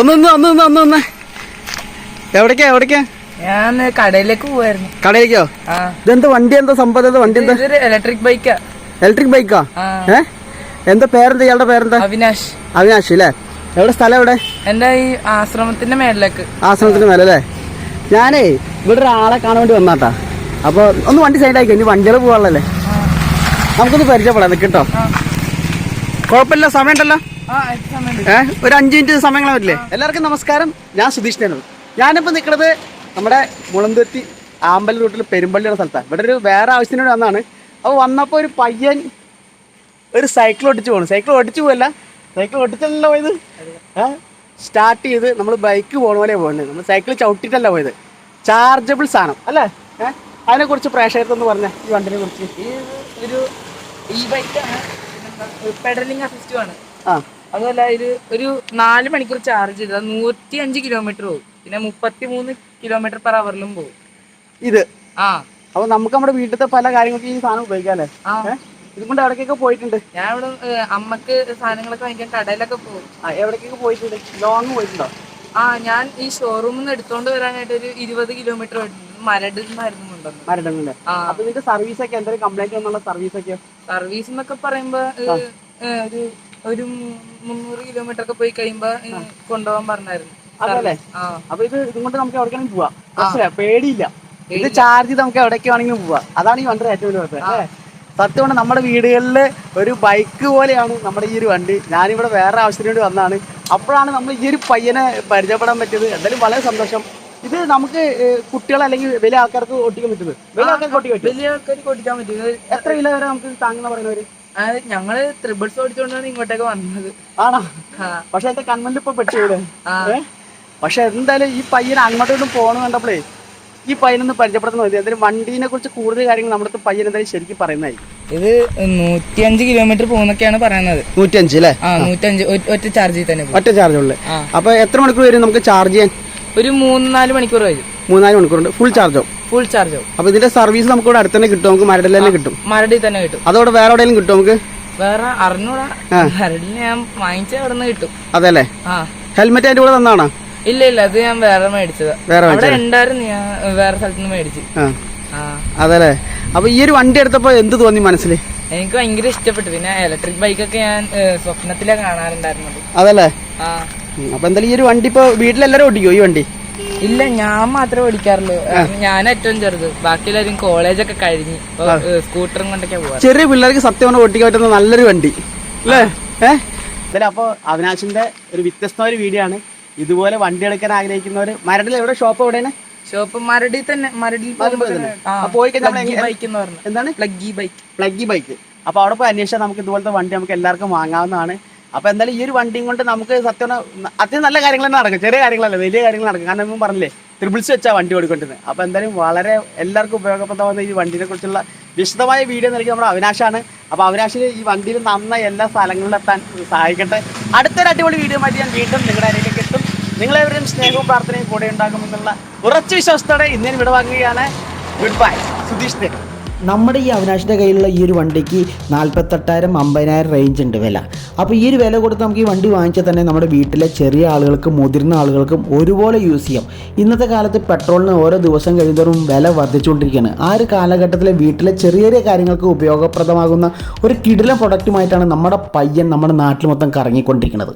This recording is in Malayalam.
ഒന്ന് ഒന്ന് ഒന്ന് ഒന്ന് ഒന്ന് ഒന്ന് എവിടേക്കാ എവിടേക്കാ? ഞാൻ കടയിലേക്ക് പോവായിരുന്നു. കടയിലേക്കോ? ഇതെന്താ വണ്ടി എന്താ സംഭവം? വണ്ടി എന്താ? ഇലക്ട്രിക് ബൈക്കാ ഇലക്ട്രിക് ബൈക്കാ ഏ? എന്താ പേരെന്താ? ഇയാളുടെ പേരെന്താ? അവിനാഷ്. അവിനാശ് അല്ലേ എവിടെ സ്ഥലം എവിടെ? എന്റെ ഈ ആശ്രമത്തിന്റെ മേളിലേക്ക്. ആശ്രമത്തിന്റെ മേലെ അല്ലേ ഞാനേ ഇവിടെ ഒരാളെ കാണാൻ വേണ്ടി വന്നാട്ടാ. അപ്പൊ ഒന്ന് വണ്ടി സൈഡാക്കി ഇനി വണ്ടികൾ പോകാനുള്ളല്ലേ നമുക്കൊന്ന് പരിചയപ്പെടാം. നിൽക്കട്ടോ കുഴപ്പമില്ല സമയമുണ്ടല്ലോ. ഒരു അഞ്ച് മിനിറ്റ് സമയങ്ങളെ പറ്റില്ലേ എല്ലാവർക്കും നമസ്കാരം. ഞാൻ സുധീഷ്ണനാണ്. ഞാനിപ്പോൾ നിൽക്കുന്നത് നമ്മുടെ മുളന്തുരുത്തി ആമ്പൽ റൂട്ടിൽ പെരുമ്പള്ളിയുടെ സ്ഥലത്താണ് ഇവിടെ ഒരു വേറെ ആവശ്യത്തിന് വേണ്ടി വന്നതാണ് അപ്പോൾ വന്നപ്പോൾ ഒരു പയ്യൻ ഒരു സൈക്കിൾ ഓടിച്ചു പോകണം സൈക്കിൾ ഓടിച്ചു പോകല്ല സൈക്കിൾ ഓടിച്ചല്ലോ പോയത്? സ്റ്റാർട്ട് ചെയ്ത് നമ്മൾ ബൈക്ക് പോകണ പോലെ പോകുന്നത് നമ്മൾ സൈക്കിൾ ചവിട്ടിട്ടല്ല പോയത്. ചാർജബിൾ സാധനം അല്ലേ? അതിനെക്കുറിച്ച് പ്രേക്ഷകർക്കൊന്ന് പറഞ്ഞ ഈ വണ്ടിനെ കുറിച്ച്. ഒരു ഈ ബൈക്കാണ് പെഡലിംഗ് അസിസ്റ്റും ആണ്. ആ അതുമല്ല ഇത് ഒരു നാല് മണിക്കൂർ ചാർജ് ചെയ്താൽ നൂറ്റി അഞ്ച് കിലോമീറ്റർ പോകും പിന്നെ മുപ്പത്തി മൂന്ന് കിലോമീറ്റർ പെർ അവറിലും പോകും ഇത്? ആ. അപ്പൊ നമുക്ക് നമ്മുടെ വീട്ടിലത്തെ പല കാര്യങ്ങൾക്കും ഈ സാധനം ഉപയോഗിക്കാമല്ലേ ആ. ഏഹ് ഇതുകൊണ്ട് എവിടേക്കൊക്കെ പോയിട്ടുണ്ട്? ഞാൻ ഇവിടെ അമ്മയ്ക്ക് സാധനങ്ങളൊക്കെ വാങ്ങിക്കാൻ കടയിലൊക്കെ പോകും എവിടേക്കൊക്കെ പോയിട്ടുണ്ട്? ലോങ് പോയിട്ടുണ്ടോ? ആ ഞാൻ ഈ ഷോറൂമിൽ നിന്ന് എടുത്തോണ്ട് വരാനായിട്ട് ഒരു ഇരുപത് കിലോമീറ്റർ മരട് മരുന്ന് മരടുന്നുണ്ട് അപ്പൊ ഇതിന്റെ സർവീസ് ഒക്കെ എന്തെങ്കിലും കംപ്ലൈന്റ് സർവീസ് ഒക്കെ സർവീസ് എന്നൊക്കെ പറയുമ്പോ ഒരു ഒരു മുന്നൂറ് കിലോമീറ്റർ ഒക്കെ പോയി കഴിയുമ്പോ കൊണ്ടുപോകാൻ പറഞ്ഞായിരുന്നു. അതല്ലേ അപ്പൊ ഇത് ഇതുകൊണ്ട് നമുക്ക് എവിടേക്കാണെങ്കിൽ പോവാം. പേടിയില്ല. ഇത് ചാർജ് നമുക്ക് എവിടേക്ക് വേണമെങ്കിലും പോവാം. അതാണ് ഈ വണ്ടി ഏറ്റവും വലിയ കുഴപ്പം അല്ലേ? സത്യം കൊണ്ട് നമ്മുടെ വീടുകളിൽ ഒരു ബൈക്ക് പോലെയാണ് നമ്മുടെ ഈ ഒരു വണ്ടി. ഞാനിവിടെ വേറെ ആവശ്യത്തിന് വേണ്ടി വന്നതാണ്. അപ്പോഴാണ് നമ്മൾ ഈ ഒരു പയ്യനെ പരിചയപ്പെടാൻ പറ്റിയത്. എന്തായാലും വളരെ സന്തോഷം. ഇത് നമുക്ക് കുട്ടികൾ അല്ലെങ്കിൽ വലിയ ആൾക്കാർക്ക് ഓട്ടിക്കാൻ പറ്റുന്നത്? വലിയ ആൾക്കാർക്ക് ഓട്ടിക്കാൻ പറ്റും വലിയ ആൾക്കാർക്ക് പറ്റും. എത്ര കിലോ വരെ നമുക്ക് താങ്ങുന്ന പറയുന്നവര്? അതായത് ഞങ്ങൾ ത്രിബിൾസ് ഓടിച്ചോണ്ടാണ് ഇങ്ങോട്ടേക്ക് വന്നത്. ആണോ? പക്ഷെ എന്റെ കൺവെന്റ് ഇപ്പൊ പെട്ടിവിടെ. പക്ഷെ എന്തായാലും ഈ പയ്യൻ അങ്ങോട്ടോട്ടും പോകണം കണ്ടപ്പോഴേ ഈ പയ്യനൊന്ന് പരിചയപ്പെടുത്തുന്ന മതി എന്തായാലും വണ്ടീനെ കുറിച്ച് കൂടുതൽ കാര്യങ്ങൾ നമ്മുടെ പയ്യൻ എന്തായാലും ശരിക്കും പറയുന്നതായി ഇത് നൂറ്റിയഞ്ച് കിലോമീറ്റർ പോകുന്നൊക്കെയാണ് പറയുന്നത്. നൂറ്റിയഞ്ച് അല്ലേ ആ നൂറ്റഞ്ച് ഒറ്റ ചാർജിൽ തന്നെ പോകും. ഒറ്റ ചാർജ് ഉള്ളു. അപ്പൊ എത്ര മണിക്കൂർ വരും നമുക്ക് ചാർജ് ചെയ്യാൻ? ഒരു മൂന്ന് നാല് മണിക്കൂർ വരും. മൂന്നാൽ മണിക്കൂറുണ്ട്. ഫുൾ ആവും. ഫുൾ ചാർജ് ആവും. അപ്പൊ ഇതിന്റെ സർവീസ് നമുക്ക് ഇവിടെ അടുത്ത് തന്നെ കിട്ടും. നമുക്ക് മരടിൽ തന്നെ കിട്ടും. മരടിൽ തന്നെ കിട്ടും. അതോടെ വേറെ എവിടെയെങ്കിലും കിട്ടും നമുക്ക്? വേറെ അറിഞ്ഞൂടാ. മരടിൽ ഞാൻ വാങ്ങിച്ച അവിടെ കിട്ടും. അതല്ലേ ഹെൽമെറ്റ് അതിന്റെ കൂടെ തന്നാണോ? ഇല്ല ഇല്ല അത് ഞാൻ വേറെ മേടിച്ചത്. വേറെ അവിടെ ഉണ്ടായിരുന്നു ഞാൻ വേറെ സ്ഥലത്ത് നിന്ന് മേടിച്ചു. അതല്ലേ അപ്പൊ ഈ ഒരു വണ്ടി എടുത്തപ്പോ എന്ത് തോന്നി മനസ്സിൽ? എനിക്ക് ഭയങ്കര ഇഷ്ടപ്പെട്ടു. പിന്നെ ഇലക്ട്രിക് ബൈക്കൊക്കെ ഞാൻ സ്വപ്നത്തിലാ കാണാറുണ്ടായിരുന്നത്. അതല്ലേ. അപ്പൊ എന്തായാലും ഈ ഒരു വണ്ടി ഇപ്പൊ വീട്ടിലെല്ലാരും ഓടിക്കോ ഈ വണ്ടി? ഇല്ല ഞാൻ മാത്രമേ ഓടിക്കാറുള്ളൂ ഞാൻ ഏറ്റവും ചെറുത്. ബാക്കിയുള്ളവരും കോളേജൊക്കെ കഴിഞ്ഞ് സ്കൂട്ടറും കൊണ്ടൊക്കെ പോവാ. ചെറിയ പിള്ളേർക്ക് സത്യം പറഞ്ഞാൽ ഓട്ടിക്കാൻ പറ്റുന്ന നല്ലൊരു വണ്ടി. അല്ലേ? ഏഹ് എന്തായാലും അപ്പോൾ അവിനാശിന്റെ ഒരു വ്യത്യസ്തമായ ഒരു വീഡിയോ ആണ്. ഇതുപോലെ വണ്ടി എടുക്കാൻ ആഗ്രഹിക്കുന്നവര് മരടിൽ എവിടെ? ഷോപ്പ് എവിടെയാണ്? ഷോപ്പ് മരടി തന്നെ മരടിൽ അപ്പൊ പോയി എന്താണ്? പ്ലഗ്ഗി ബൈക്ക് പ്ലഗ്ഗി ബൈക്ക് അപ്പോൾ അവിടെ പോയി അന്വേഷിച്ചാൽ നമുക്ക് ഇതുപോലത്തെ വണ്ടി നമുക്ക് എല്ലാവർക്കും വാങ്ങാവുന്നതാണ്. അപ്പോൾ എന്തായാലും ഈ ഒരു വണ്ടിയും കൊണ്ട് നമുക്ക് സത്യം അത്യാവശ്യം നല്ല കാര്യങ്ങൾ തന്നെ നടക്കും. ചെറിയ കാര്യങ്ങളല്ല വലിയ കാര്യങ്ങൾ നടക്കും. കാരണം ഞാൻ പറഞ്ഞില്ലേ ട്രിപ്പിൾസ് വെച്ചാൽ വണ്ടി ഓടിക്കൊണ്ടിരുന്നത് അപ്പോൾ എന്തായാലും വളരെ എല്ലാവർക്കും ഉപയോഗപ്രദമാകുന്ന ഈ വണ്ടിനെ കുറിച്ചുള്ള വിശദമായ വീഡിയോ നൽകി നമ്മുടെ അവിനാശാണ്. അപ്പോൾ അവിനാശിന് ഈ വണ്ടിയിൽ നന്ന എല്ലാ സ്ഥലങ്ങളിലും എത്താൻ സഹായിക്കട്ടെ. അടുത്തൊരു അടിപൊളി വീഡിയോ ആയിട്ട് ഞാൻ വീണ്ടും നിങ്ങളുടെ അരയിലേക്ക് എത്തും. നിങ്ങളെവരും സ്നേഹവും പ്രാർത്ഥനയും കൂടെ ഉണ്ടാകുമെന്നുള്ള ഉറച്ച വിശ്വാസത്തോടെ ഇന്ത്യൻ വിടവാങ്ങുകയാണ്. ഗുഡ് ബൈ സുധീഷ് നമ്മുടെ ഈ അവിനാശിന്റെ കയ്യിലുള്ള ഈ ഒരു വണ്ടിക്ക് നാൽപ്പത്തെട്ടായിരം അമ്പതിനായിരം റേഞ്ച് ഉണ്ട് വില. അപ്പോൾ ഈ ഒരു വില കൊടുത്ത് നമുക്ക് ഈ വണ്ടി വാങ്ങിച്ചാൽ തന്നെ നമ്മുടെ വീട്ടിലെ ചെറിയ ആളുകൾക്കും മുതിർന്ന ആളുകൾക്കും ഒരുപോലെ യൂസ് ചെയ്യാം. ഇന്നത്തെ കാലത്ത് പെട്രോളിന് ഓരോ ദിവസം കഴിയുന്നതോറും വില വർദ്ധിച്ചുകൊണ്ടിരിക്കുകയാണ്. ആ ഒരു കാലഘട്ടത്തിലെ വീട്ടിലെ ചെറിയ ചെറിയ കാര്യങ്ങൾക്ക് ഉപയോഗപ്രദമാകുന്ന ഒരു കിടില പ്രൊഡക്റ്റുമായിട്ടാണ് നമ്മുടെ പയ്യൻ നമ്മുടെ നാട്ടിൽ മൊത്തം കറങ്ങിക്കൊണ്ടിരിക്കുന്നത്.